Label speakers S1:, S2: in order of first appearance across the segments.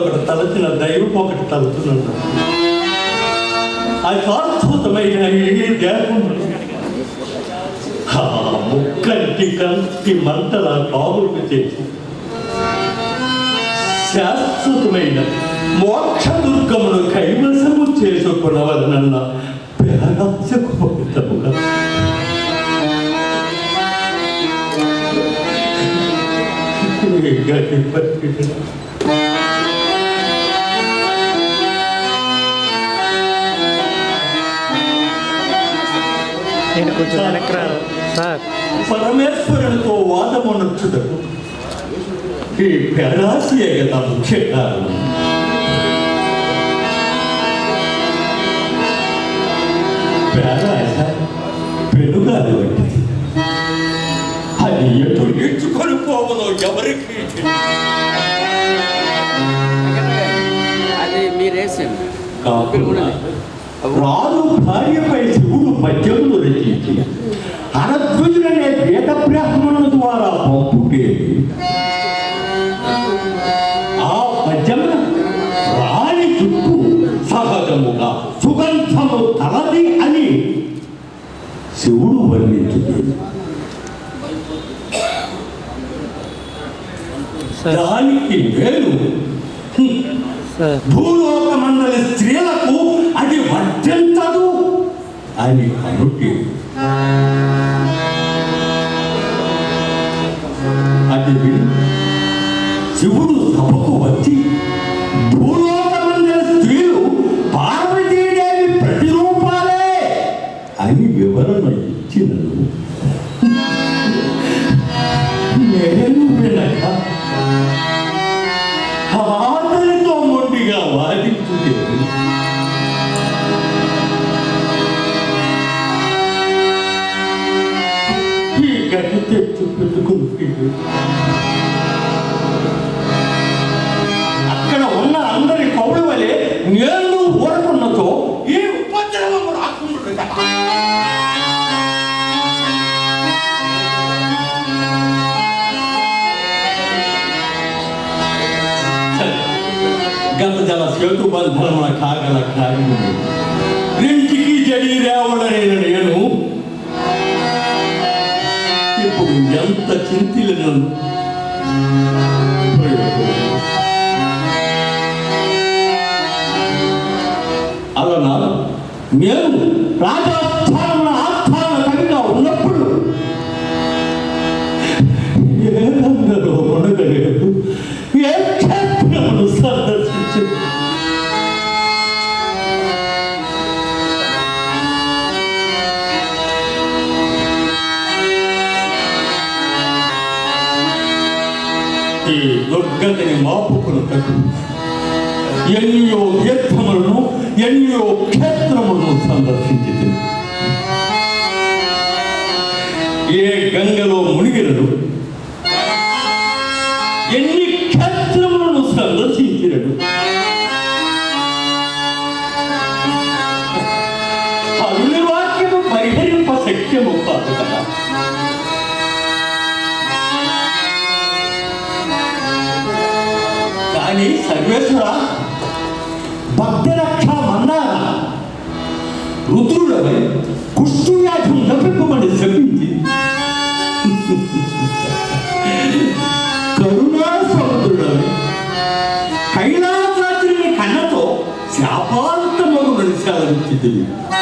S1: ఒకటి తలచిన దైవం ఒకటి తలుచున్నాడు అది అద్భుతమైన ఈ దేహం ఆ ముక్కంటి కంటి మంటల కావులు చేసి శాశ్వతమైన మోక్ష దుర్గమును కైవసము చేసుకునవలనన్న పేరాశకు ఫలితముగా. ఈ గతి పట్టిన
S2: నేను కొంచెం వెనక్కి రా సార్.
S1: పరమేశ్వరునితో వాదమునొచ్చుటకు ఈ పేరాశయే కదా ముఖ్య కారణం పేరాశ పెనుగాలి వంటిది అది ఎటు నేర్చుకొని పోవలో ఎవరికి.
S3: అది మీరు వేసండి
S1: కాకుండా రాజు భార్యపై శివుడు పద్యములు రచించి హరధ్వజులనే వేద బ్రాహ్మణుల ద్వారా పంపుటే ఆ పద్యమున రాణి చుట్టూ సహజముగా సుగంధము తలది అని శివుడు వర్ణించుతుంది దానికి వేరు భూలోక మండలి వర్తించదు అని అనుకి అది బంధనమున కాగల కార్యము రెంటికి జడి రేవడనైన నేను ఇప్పుడు ఎంత చింతిలను అలనా మేము 거거든 연유요 예통을로 연유요 캐트럼을로 산다 생기든 예 ಗಂಗಲೋ 기로연유 కానీ భక్తి రక్ష మన్నార రుద్రుడవై కుష్టు వ్యాధి నప్పింపమని శపించి కరుణా సముద్రుడవై కైలాసాద్రిని కన్నతో శాపాంతమగు నడిచాలనిచ్చింది ఎక్కడ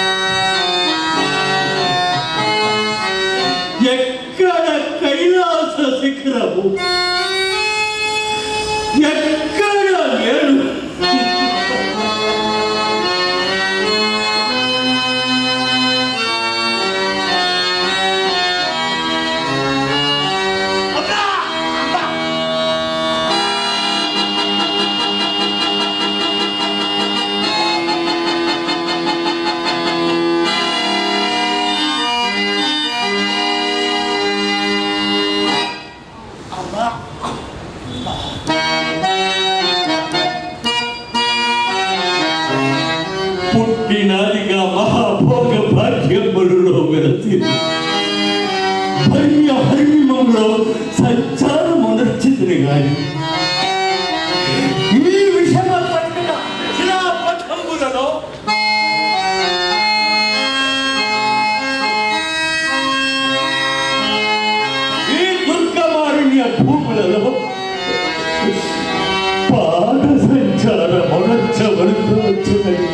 S1: మొరచబడుతూ వచ్చిందని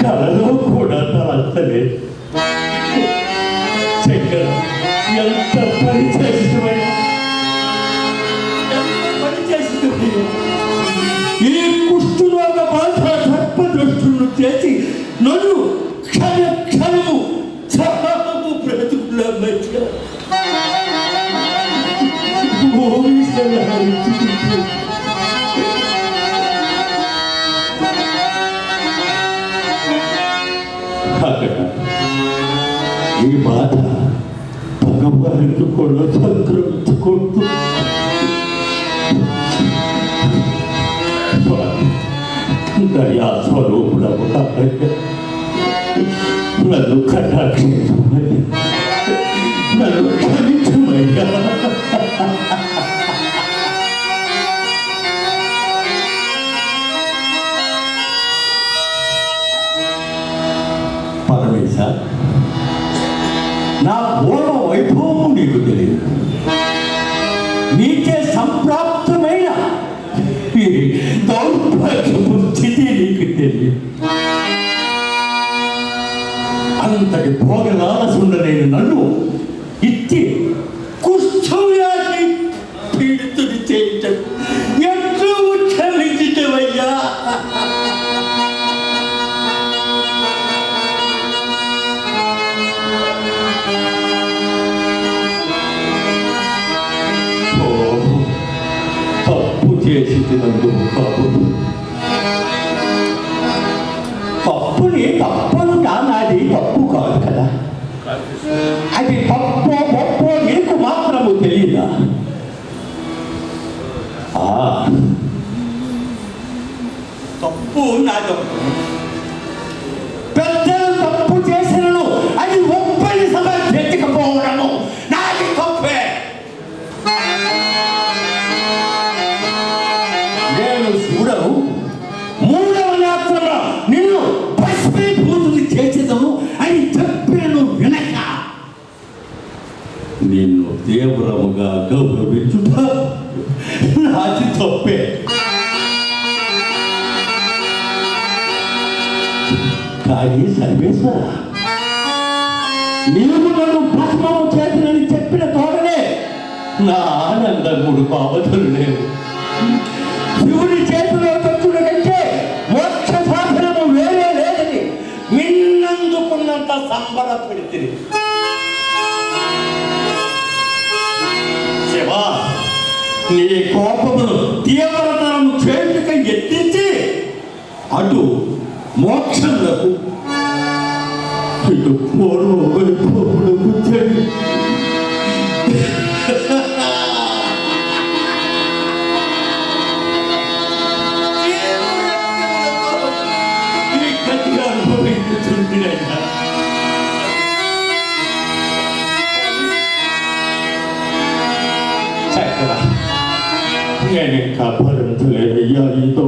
S1: కళలో కూడా తలలేదు まだ高まるところ桜のところ dari asal udah buka aja lalu kata aku lalu kami cuma ya అది పప్పు పప్పు నీకు మాత్రము తెలియదా తప్పు నా తప్పు తీవ్రముగా గౌరవించుట నాది తప్పే కానీ సర్వేశ్వర నీవు నన్ను భస్మము చేసినని చెప్పిన తోడనే నా ఆనందముడు పావతులు లేవు శివుడి చేతిలో తప్పుడు కంటే మోక్ష సాధనము వేరే లేదని మిన్నందుకున్నంత సంబరపెడితే దేవా నీ కోపమును తీవ్రతరము చేతుక ఎత్తించి అటు మోక్షములకు ఇటు పూర్వ నేను ఇంకా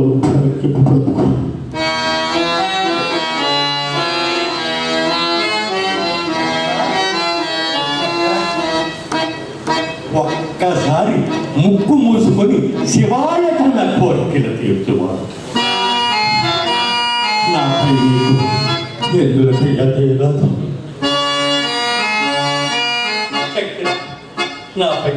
S1: ఒక్కసారి ముక్కు మూసుకొని శివాయ కన్న కోరికలు తీర్చువాడు నాపై నీకు ఎందుకు తీరదు నాపై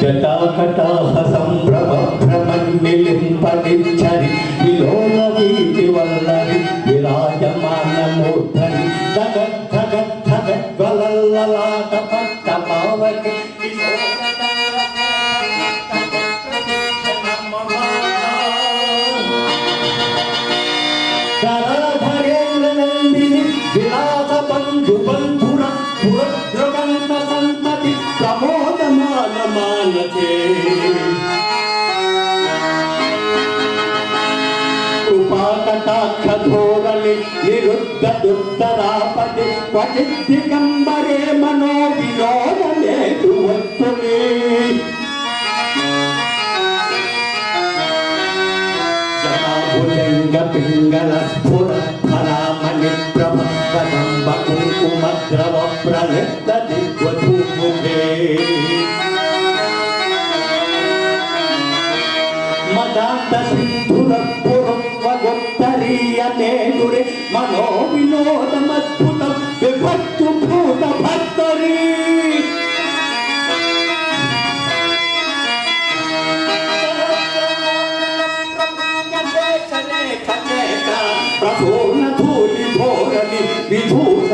S1: జటాకటాహ సంభ్రమ భ్రమన్నిలింపనిచ్చరి విలోల వీటి వల్లని విరాజమాన మూర్ధని జగత్ జగత్ వలల్లలాట పట్ట పావకి మానతే కృపాకటాక్ష నిరుద్ధ దుర్ధరాపతి క్వచిత్ దిగంబరే మనో వినోదమేతు వస్తుని జనాభుజంగ పింగళ స్ఫుర ఫలామణి నిప్రభ కదంబ కుంకుమ ద్రవ ప్రలిప్త దిగ్వధూముఖే మదాంత సింధుర పురత్వగోత్తరీయతేజురే మనో వినోదమద్భుతం విభక్తు భూత భక్తరీ ప్రసూన ధూళి ధోరణి విధూసరాంధి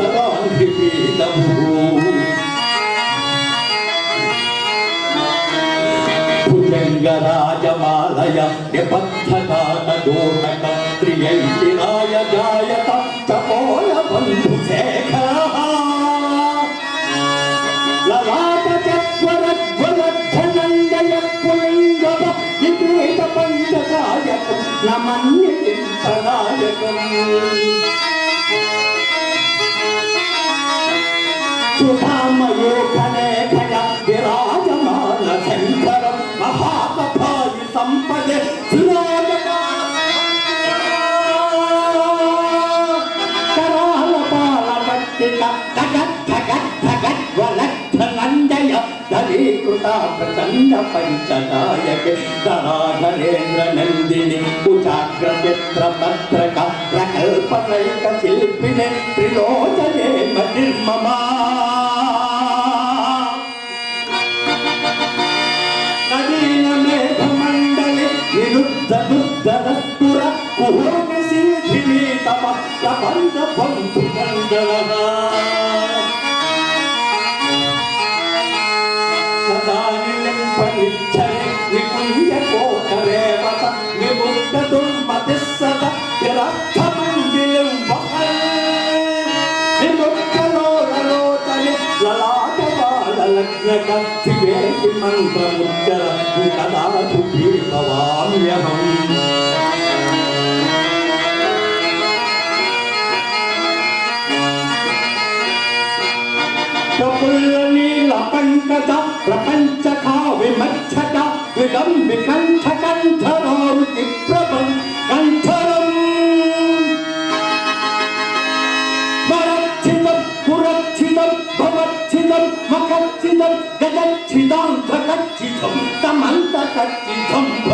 S1: భుజంగరాజమాలయ నిబద్ధకాటోటక త్రియైతిరాయ జాయత చపోల బంధుశేఖర లలాట చత్వరధ్వరధ్వనందయ పులింగవ నిపేత సంపదే కరాల పాల పట్టిక జగత్ జగత్ జగత్ వలక్షణంజయ దళీకృత ప్రచండ పంచదాయక ధరాధరేంద్ర నందిని కుచాగ్రచిత్ర పత్రక ప్రకల్పనైక శిల్పిని త్రిలోచనే నిర్మమా దుర్ధరత్తుర కుహోని శీధిని తమ ప్రబంధ పంతు మండల సదానిలింపనిచ్చని నికుంజ కోటరేవత విముక్త దుర్మతి సద విరక్తమండిలిం వహల్ మంత్రముచ్చర భవామ్యహం నీల పంకజ ప్రపంచ విమచ్చట విడం వికంఠ కంఠరారుతి ప్రభం కంఠరం మరచ్చితం పురచ్చితం భవచ్చితం మకచ్చితం గజచ్చితాంతకచ్చితం తమంతకచ్చితం భజే ఓం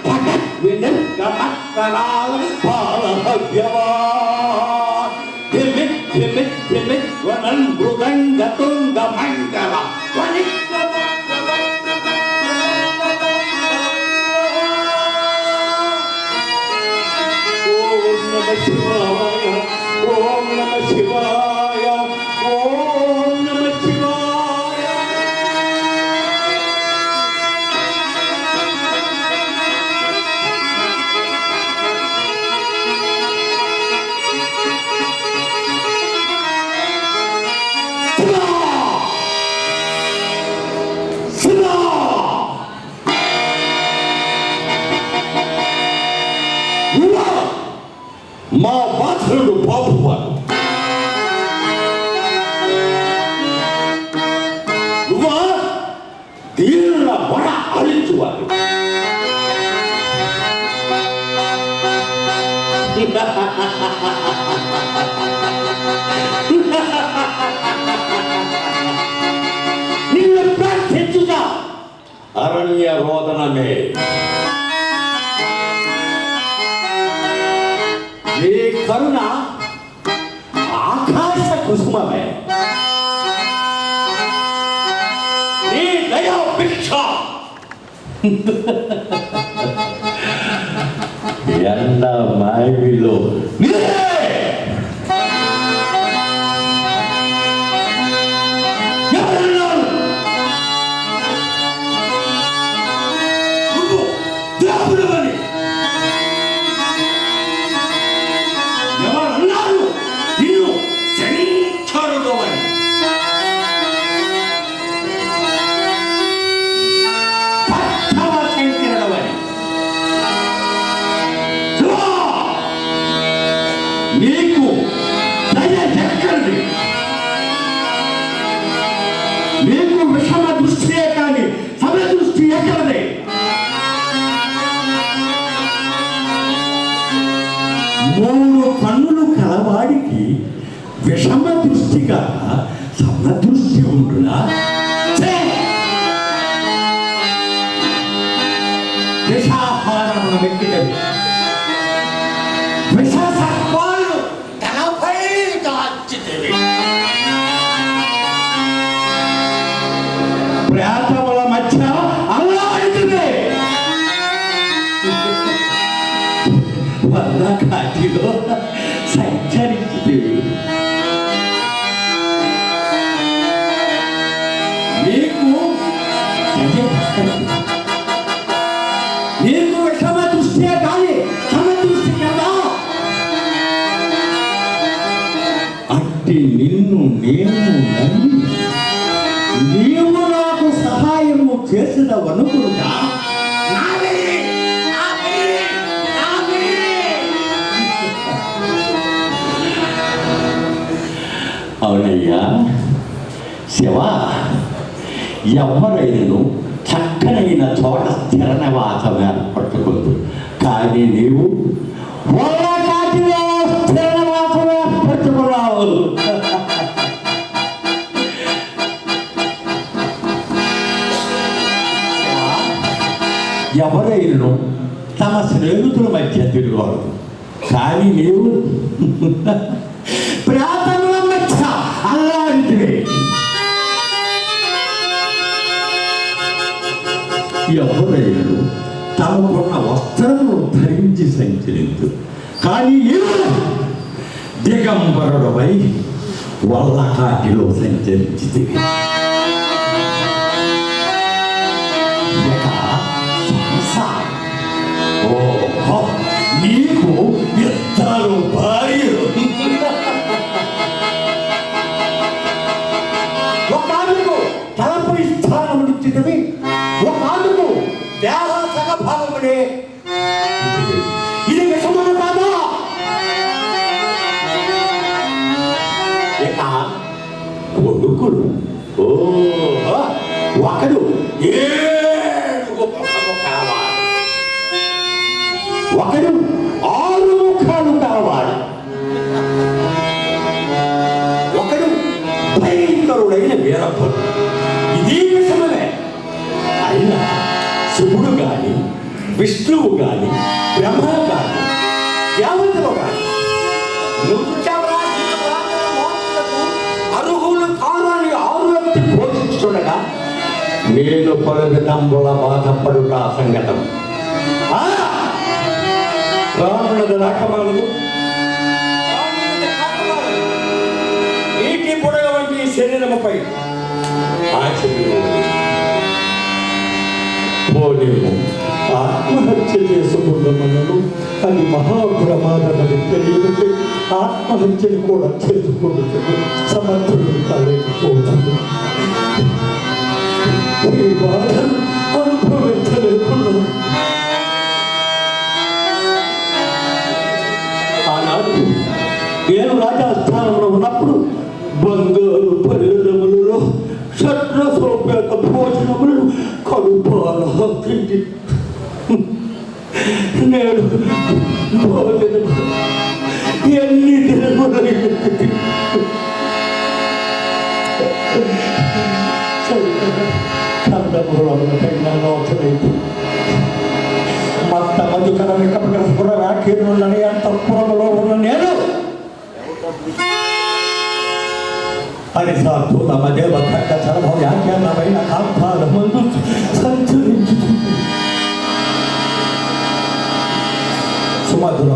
S1: Kalal Parahavyava Timit, Timit, Timit, Vanan Bhuganga Tunga Mangala దీనుల వడ అరించువాడు నిన్ను ప్రార్థించుగా అరణ్య రోదనమే. నీ కరుణ ఆకాశ కుసుమమే. నీ ఎండ మాయవిలో వల్ల కాటిలో సంచరించితివి నీకు నీకు విషమ దృష్ట్యా కానీ సమదృష్టి కదా. అట్టి నిన్ను నేను నమ్మి నీవు నాకు సహాయము చేసిన వనుకుడుగా అవునయ్యా. శివ ఎవరైనను చక్కనైన చోట స్థిర నివాసం ఏర్పరచుకుంది కానీ నీవు స్థిర నివాసం ఏర్పరచుకున్నావు ఎవరైనను తమ స్నేహితుల మధ్య తిరగడు కానీ నీవు ఎవరైనా తమకున్న వస్త్రము ధరించి సంచరించు కానీ నీవు దిగంబరుడవై వల్లకాటిలో సంచరించితివి ఇక కొడుకులు. ఓహో ఒకడు. ఏడుగు కావాలి? ఒకడు ఆరు ముఖాలు కావాలి. ఒకడు భయంకరుడైన వీరప్పడు ఇది విషమమే అయినా శివుడు గాని విష్ణువు గాని బ్రహ్మ గాని దేవతలు గాని నేను పలుకుతంబుల బాధపడుట సంగతం. రాముడు రానున్నది నీటి బుడగ వంటి శరీరముపై. పోలేము. ఆత్మహత్య చేసుకున్నామన్నను అది మహాప్రమాదమని తెలియదు ఆత్మహత్యను కూడా చేసుకుంటుంది సమర్థుడు కాలేకపోతుంది ఈ బాధ అనుభవించలేకున్నాను ఆనాడు నేను రాజస్థానంలో ఉన్నప్పుడు బంగారు పరిణములలో షట్ర సౌపేత భోజనములు కడుపాల తిండి నేను భోజనం ఎన్ని దినములైనది కందమూలముల పైన లోచరైతే మత్త మధుకరణ కపట స్ఫుర వ్యాఖ్యనులని అంతఃపురములో ఉన్న నేను పరిసార్థు తమ దేవ ఖండ చరమ వ్యాఖ్యానమైన కాంతాల ముందు సంచరించి సుమధుర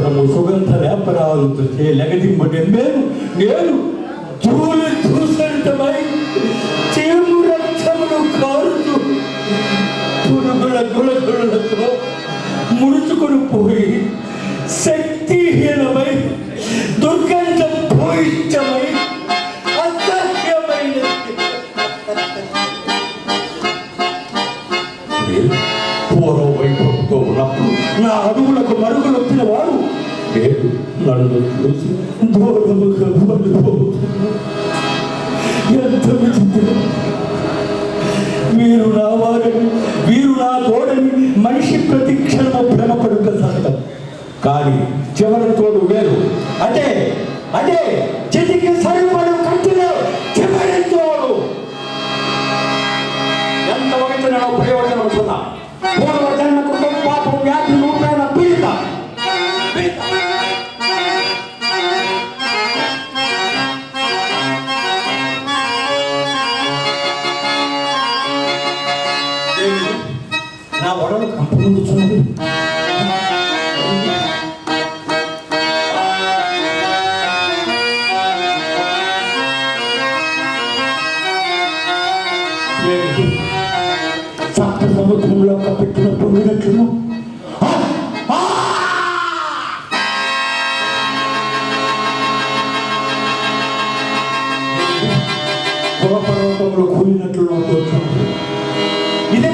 S1: నిరంతరము సుగంధ వ్యాపారాలతో లగదింపడే మేము నేను జూలు దూసరితమై చీము రక్తమును కారుతూ పురుగుల గులగులతో ముడుచుకొని పోయి శక్తిహీనమై దుర్గంధం భూయిష్టమై నడుము దూరము కనుమనిపోతుంది ఎంత విచిత్రం
S4: మీరు నా వారని వీరు నా తోడని మనిషి ప్రతి క్షణము భ్రమపడుట చివరి తోడు వేరు. అదే అదే చెతికి సరిపడు పొగపడవటంలో కూలినట్లు నాకు వచ్చాను ఇది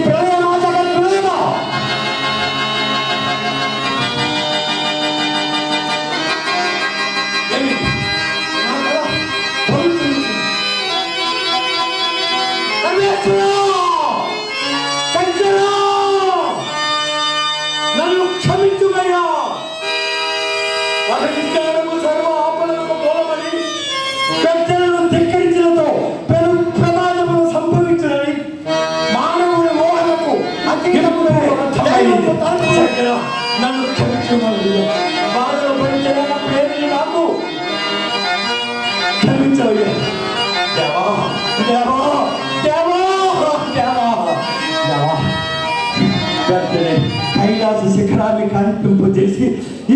S4: కైలాస శిఖరాన్ని కనిపింపజేసి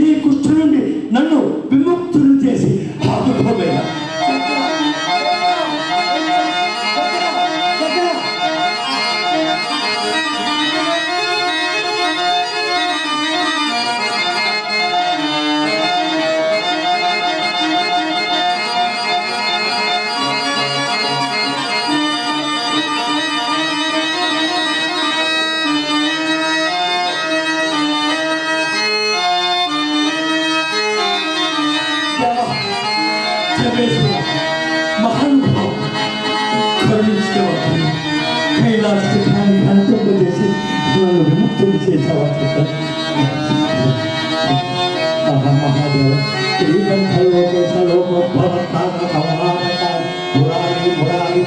S4: ఈ కుష్ఠు నుండి నన్ను విముక్తులు చేసి అద్భుతమైన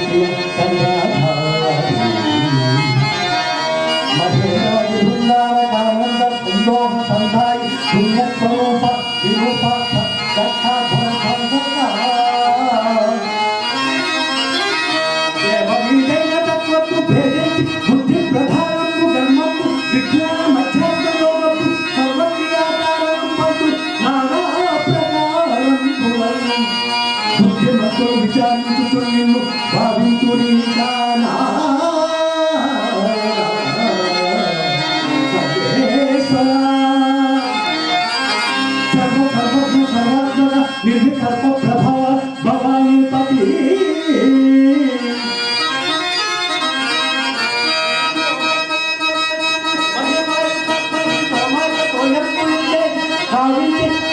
S4: Thank you.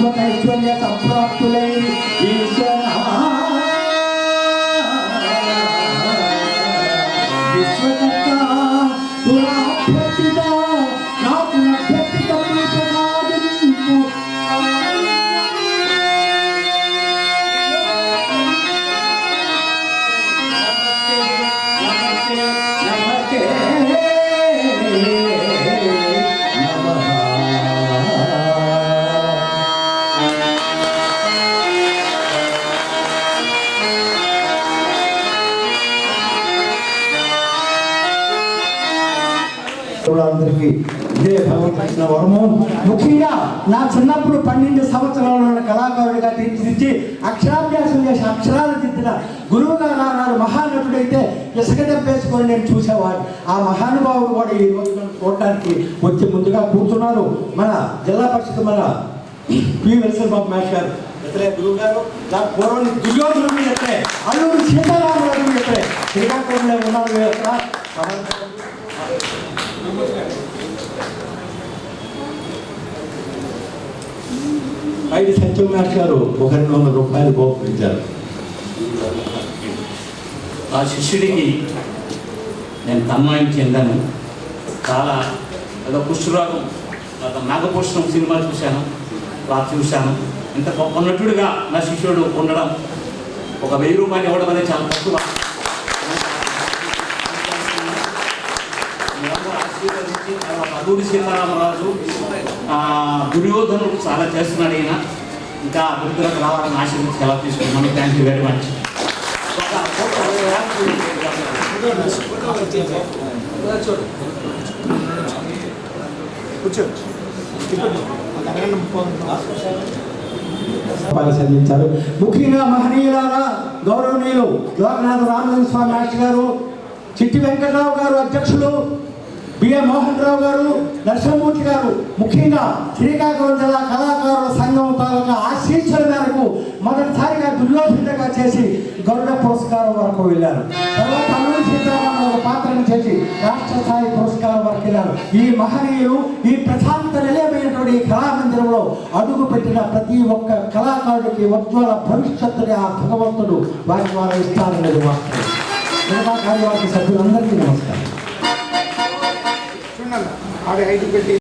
S4: 春梅春天上 అక్షరాభ్యాసం చేసి అక్షరాలు దిద్దిన గురువు గారు మహానటుడైతే ఇసుక దెబ్బేసుకొని నేను చూసేవాడు ఆ మహానుభావుడు కూడా ఈ రోజు నన్ను చూడటానికి వచ్చి ముందుగా కూర్చున్నారు. మన జిల్లా పరిషత్ మన పి. వెల్సన్ బాబు మేష్ గారు. ఇతరే గురువు గారు నా పూర్వం దుర్యోధనుడు ఎత్తలే అల్లుడు సీతారామరాజు ఎత్తలే శ్రీకాకుళంలో ఉన్నారు Thank you. సత్యం మేష్ గారు ఒక రెండు వందల రూపాయలు గోపించారు
S5: ఆ శిష్యుడికి నేను తన్మయం చెందాను. చాలా ఏదో కుష్ఠరోగం తర్వాత నాగభూషణం సినిమా చూశాను అలా చూశాను. ఇంత గొప్ప నటుడిగా నా శిష్యుడు ఉండడం ఒక వెయ్యి రూపాయలు ఇవ్వడం అనేది చాలా తక్కువ. మీరందరూ అదూరి సీతారామరాజు దుర్యోధనుడు చాలా చేస్తున్నాడు ఈయన. ఇంకా అభివృద్ధిలోకి రావాలని ఆశీర్వదించి ఎలా తీసుకున్నాను థ్యాంక్ యూ వెరీ మచ్
S4: పరిశీలించారు. ముఖ్యంగా మహనీయులారా గౌరవనీయులు లోకనాథ రామచంద్ర స్వామి మాస్టర్ గారు చిట్టి వెంకటరావు గారు అధ్యక్షులు బిఆర్ మోహన్ రావు గారు నరసింహమూర్తి గారు ముఖ్యంగా శ్రీకాకుళం జిల్లా కళాకారుల సంఘం తాలూకా ఆశీస్సుల మేరకు మొదటిసారిగా దుర్యోధనగా చేసి గరుడ పురస్కారం వరకు వెళ్ళారు. తర్వాత అల్లూరి సీతారామరావు పాత్రను చేసి రాష్ట్ర స్థాయి పురస్కారం వరకు వెళ్ళారు. ఈ మహనీయులు ఈ ప్రశాంత నిలయమైనటువంటి ఈ కళామందిరంలో అడుగు పెట్టిన ప్రతి ఒక్క కళాకారుడికి ఉజ్వల భవిష్యత్తుని ఆ భగవంతుడు వారి ద్వారా ఇస్తారనేది వాస్తవం కార్యవర్గ సభ్యులందరికీ నమస్కారం.
S6: ఆడ ఐదు పెట్టి